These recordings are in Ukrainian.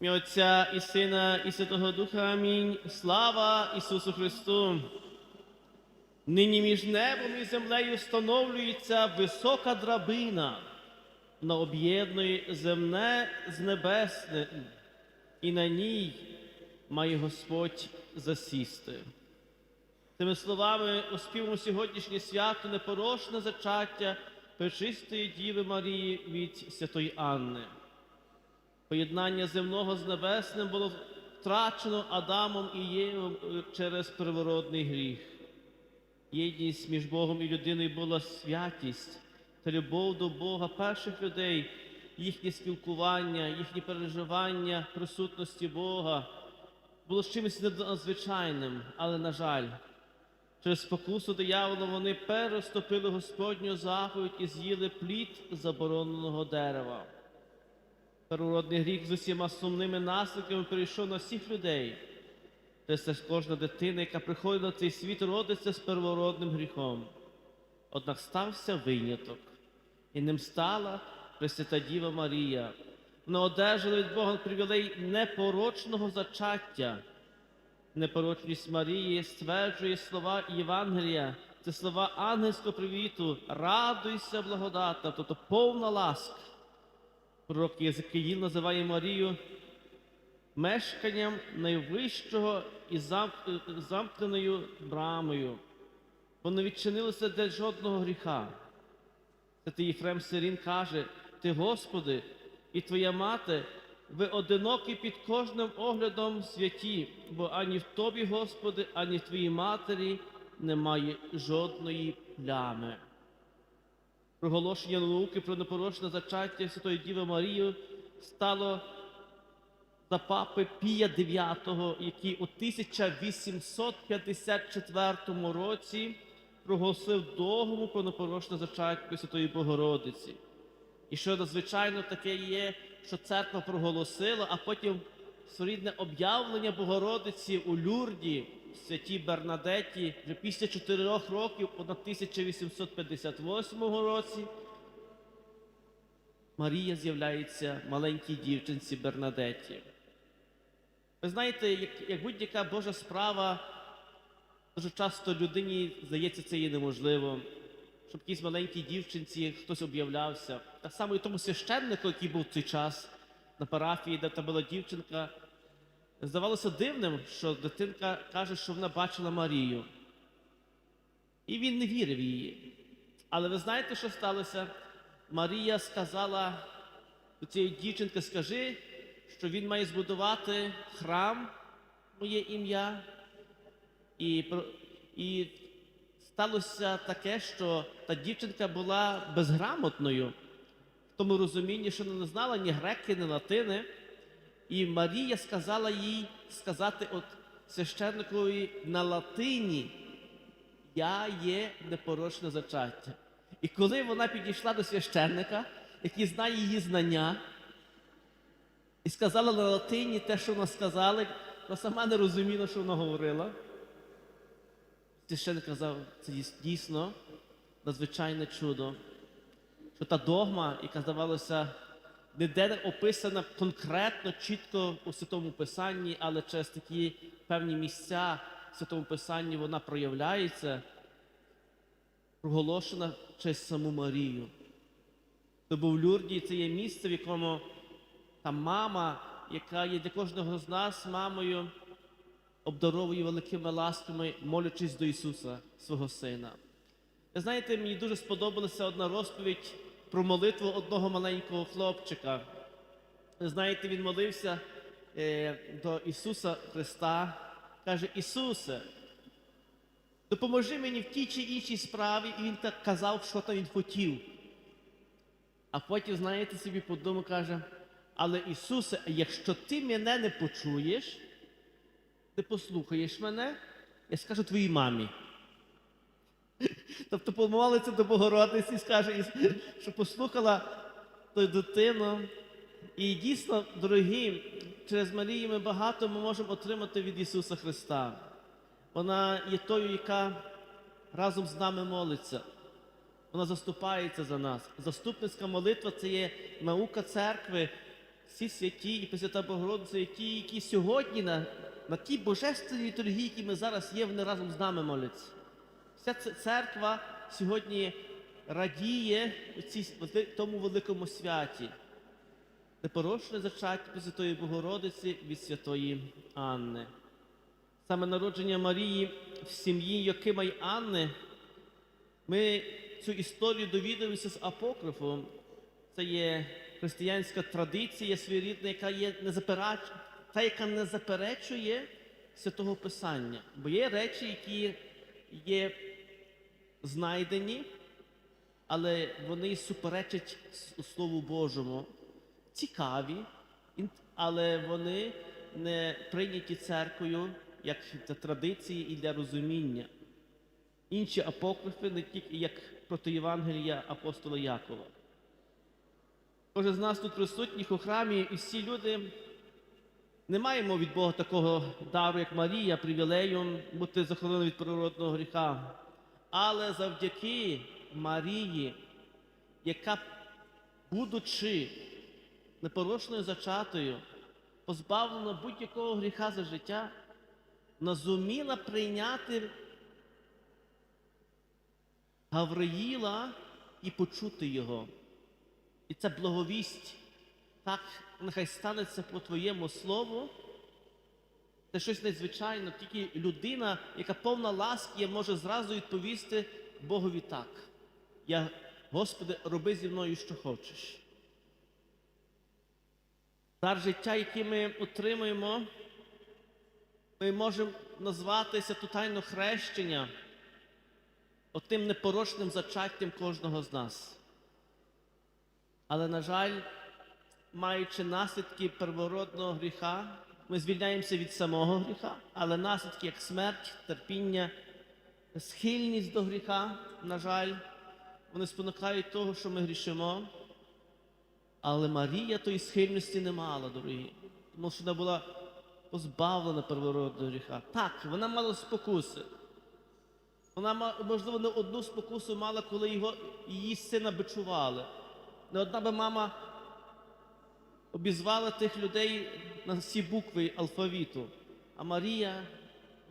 Ім'я Отця і Сина, і Святого Духа. Амінь. Слава Ісусу Христу! Нині між небом і землею встановлюється висока драбина, вона об'єднує земне з небесним, і на ній має Господь засісти. Тими словами оспіваємо сьогоднішнє свято непорочне зачаття Пречистої Діви Марії від Святої Анни. Поєднання земного з небесним було втрачено Адамом і Євом е, через первородний гріх. Єдність між Богом і людиною була святість та любов до Бога перших людей, їхнє спілкування, їхні переживання присутності Бога було чимось надзвичайним, але, на жаль, через спокусу диявола вони переступили Господню заповідь і з'їли плід забороненого дерева. Первородний гріх з усіма сумними наслідками перейшов на всіх людей. Ж кожна дитина, яка приходить на цей світ, родиться з первородним гріхом. Однак стався виняток, і ним стала Пресвята Діва Марія. Вона одержала від Бога привілей непорочного зачаття. Непорочність Марії стверджує слова Євангелія, це слова ангельського привіту. Радуйся, благодатна, тобто повна ласка. Пророк Єзекиїл називає Марію мешканням найвищого і зам- замкненою брамою. Воно відчинилося для жодного гріха. Святий Єфрем Сирін каже: Ти, Господи, і Твоя мати, ви одинокі під кожним оглядом святі, бо ані в Тобі, Господи, ані в Твоїй матері немає жодної плями. Проголошення науки про непорочне зачаття Святої Діви Марії стало за папи Пія IX, який у 1854 році проголосив догму про непорочне зачаття Святої Богородиці. І що надзвичайно таке є, що церква проголосила, а потім своєрідне об'явлення Богородиці у Люрді, в святій Бернадеті, вже після чотирьох років, у 1858 році, Марія з'являється маленькій дівчинці Бернадеті. Ви знаєте, як, як будь-яка Божа справа, дуже часто людині здається, це є неможливо, щоб якійсь маленькій дівчинці хтось об'являвся. Так само і тому священнику, який був в цей час на парафії, де та була дівчинка, здавалося дивним, що дитинка каже, що вона бачила Марію. І він не вірив її. Але ви знаєте, що сталося? Марія сказала до цієї дівчинки, скажи, що він має збудувати храм, моє ім'я. І, і сталося таке, що та дівчинка була безграмотною, в тому розумінні, що вона не знала ні греки, ні латини. І Марія сказала їй сказати от священникові на латині Я є непорочне зачаття. І коли вона підійшла до священника, який знає її знання, і сказала на латині те, що вона сказала, вона сама не розуміла, що вона говорила. Священник казав, це дійсно надзвичайне чудо, що та догма, яка здавалося, ніде описана конкретно, чітко у Святому Писанні, але через такі певні місця в Святому Писанні вона проявляється, проголошена через саму Марію. Тобто в Люрді це є місце, в якому та мама, яка є для кожного з нас мамою, обдаровує великими ласками, молячись до Ісуса, свого Сина. Ви знаєте, мені дуже сподобалася одна розповідь про молитву одного маленького хлопчика. Знаєте, він молився е, до Ісуса Христа, каже: Ісусе, допоможи мені в тій чи іншій справі, і він так казав, що там він хотів. А потім, знаєте, собі подумав, каже, але Ісусе, якщо ти мене не почуєш, ти послухаєш мене, я скажу твоїй мамі. Тобто помолиться до Богородиці скаже, що послухала ту дитину. І дійсно, дорогі, через Марію ми багато ми можемо отримати від Ісуса Христа. Вона є тою, яка разом з нами молиться. Вона заступається за нас. Заступницька молитва це є наука церкви, всі святі і Пресвята Богородиця, і ті, які сьогодні на, на тій божественній літургії, які ми зараз є, вони разом з нами моляться. Вся церква сьогодні радіє у цій, тому великому святі. Непорочне зачаття Пресвятої Богородиці від Святої Анни. Саме народження Марії в сім'ї Йокима й Анни. Ми цю історію довідуємося з апокрифом. Це є християнська традиція своєрідна, яка є не запереч... та, яка не заперечує святого Писання. Бо є речі, які є знайдені, але вони суперечать Слову Божому. Цікаві, але вони не прийняті церквою як для традиції і для розуміння. Інші апокрифи не тільки як проти Євангелія апостола Якова. Кожен з нас тут присутніх у храмі, і всі люди не маємо від Бога такого дару, як Марія, привілею бути захороненим від природного гріха. Але завдяки Марії, яка, будучи непорочною зачатою, позбавлена будь-якого гріха за життя, вона зуміла прийняти Гавриїла і почути його. І це благовість. Так, нехай станеться по твоєму слову. Це щось надзвичайне, тільки людина, яка повна ласки, може зразу відповісти Богові так. Я, Господи, роби зі мною, що хочеш. Дар життя, який ми отримуємо, ми можемо назвати святотайно хрещення отим непорочним зачаттям кожного з нас. Але, на жаль, маючи наслідки первородного гріха, ми звільняємося від самого гріха, але наслідки, як смерть, терпіння, схильність до гріха, на жаль, вони спонукають того, що ми грішимо. Але Марія тої схильності не мала, дорогі, тому що вона була позбавлена первородного гріха. Так, вона мала спокуси. Вона, можливо, не одну спокусу мала, коли його, її сина бичували. Не одна би мама обізвала тих людей на всі букви алфавіту. А Марія,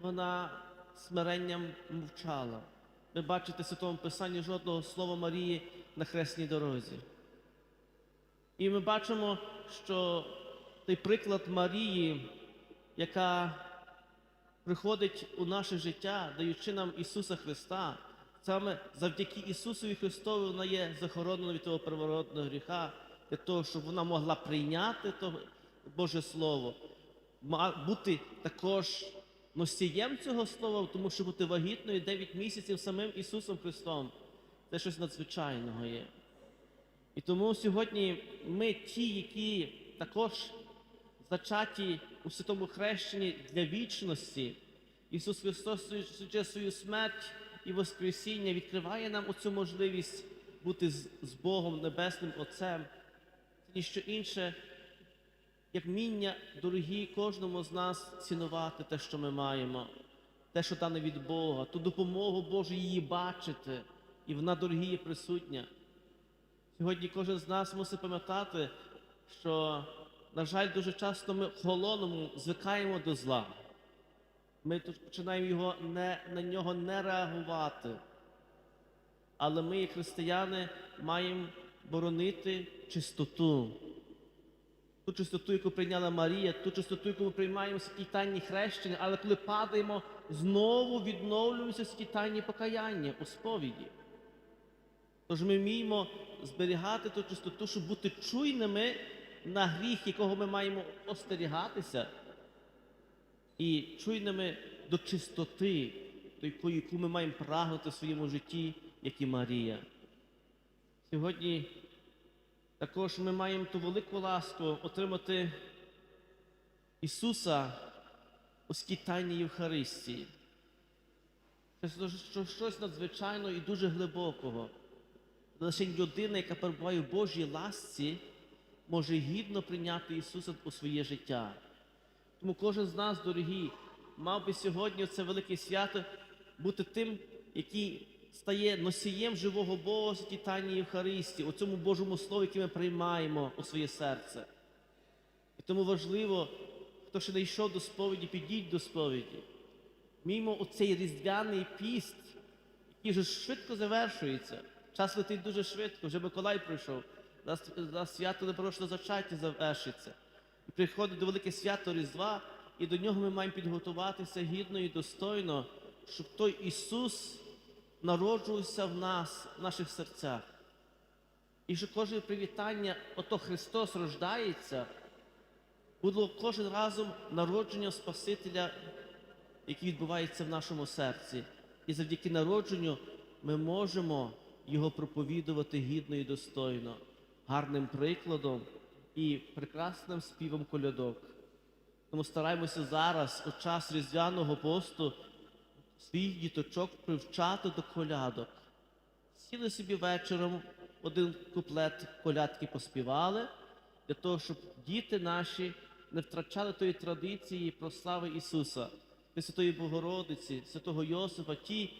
вона смиренням мовчала. Ви бачите Святому Писанні жодного слова Марії на хресній дорозі. І ми бачимо, що той приклад Марії, яка приходить у наше життя, даючи нам Ісуса Христа, саме завдяки Ісусові Христові вона є захоронена від того первородного гріха, для того, щоб вона могла прийняти то Боже Слово, бути також носієм цього слова, тому що бути вагітною 9 місяців самим Ісусом Христом це щось надзвичайного є. І тому сьогодні ми ті, які також зачаті у святому хрещенні для вічності. Ісус Христос суючи свою смерть і Воскресіння відкриває нам оцю можливість бути з Богом Небесним Отцем. Це ніщо інше, як міння, дорогі кожному з нас цінувати те, що ми маємо, те, що дане від Бога, ту допомогу Божу її бачити, і вона, дорогі, є присутня. Сьогодні кожен з нас мусить пам'ятати, що, на жаль, дуже часто ми холоному звикаємо до зла. Ми тут починаємо його не, на нього не реагувати. Але ми, як християни, маємо боронити чистоту. Ту чистоту, яку прийняла Марія, ту чистоту, яку ми приймаємо в святій хрещення, але коли падаємо, знову відновлюємося в святій покаяння у сповіді. Тож ми вміємо зберігати ту чистоту, щоб бути чуйними на гріх, якого ми маємо остерігатися, і чуйними до чистоти, до яку ми маємо прагнути в своєму житті, як і Марія. Сьогодні також ми маємо ту велику ласку отримати Ісуса у скій тайній Євхаристії. Це щось надзвичайного і дуже глибокого. Лише людина, яка перебуває в Божій ласці, може гідно прийняти Ісуса у своє життя. Тому кожен з нас, дорогі, мав би сьогодні це велике свято бути тим, який стає носієм живого Бога святій Євхаристії, у цьому Божому Слові, яке ми приймаємо у своє серце. І Тому важливо, хто ще не йшов до сповіді, підіть до сповіді. Мімо оцей різдвяний піст, який вже швидко завершується. Час летить дуже швидко, вже Миколай пройшов, зараз, зараз свято непорочного зачаття завершиться. І приходить до велике свято Різдва, і до нього ми маємо підготуватися гідно і достойно, щоб той Ісус народжувався в нас, в наших серцях. І що кожне привітання, ото Христос рождається, було кожен разом народження Спасителя, який відбувається в нашому серці. І завдяки народженню ми можемо його проповідувати гідно і достойно, гарним прикладом і прекрасним співом колядок. Тому стараємося зараз, у час різдвяного посту, своїх діточок привчати до колядок. Сіли собі вечором, один куплет колядки поспівали, для того, щоб діти наші не втрачали тої традиції про слави Ісуса, Пресвятої Богородиці, Святого Йосифа, ті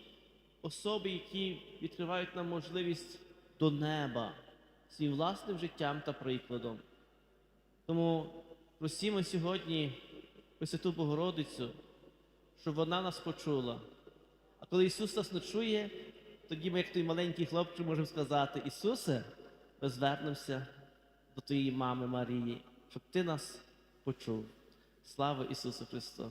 особи, які відкривають нам можливість до неба своїм власним життям та прикладом. Тому просімо сьогодні Пресвяту Богородицю, щоб вона нас почула. А коли Ісус нас не чує, тоді ми, як той маленький хлопчик, можемо сказати: Ісусе, ми звернемося до Твоєї мами Марії, щоб Ти нас почув. Слава Ісусу Христу!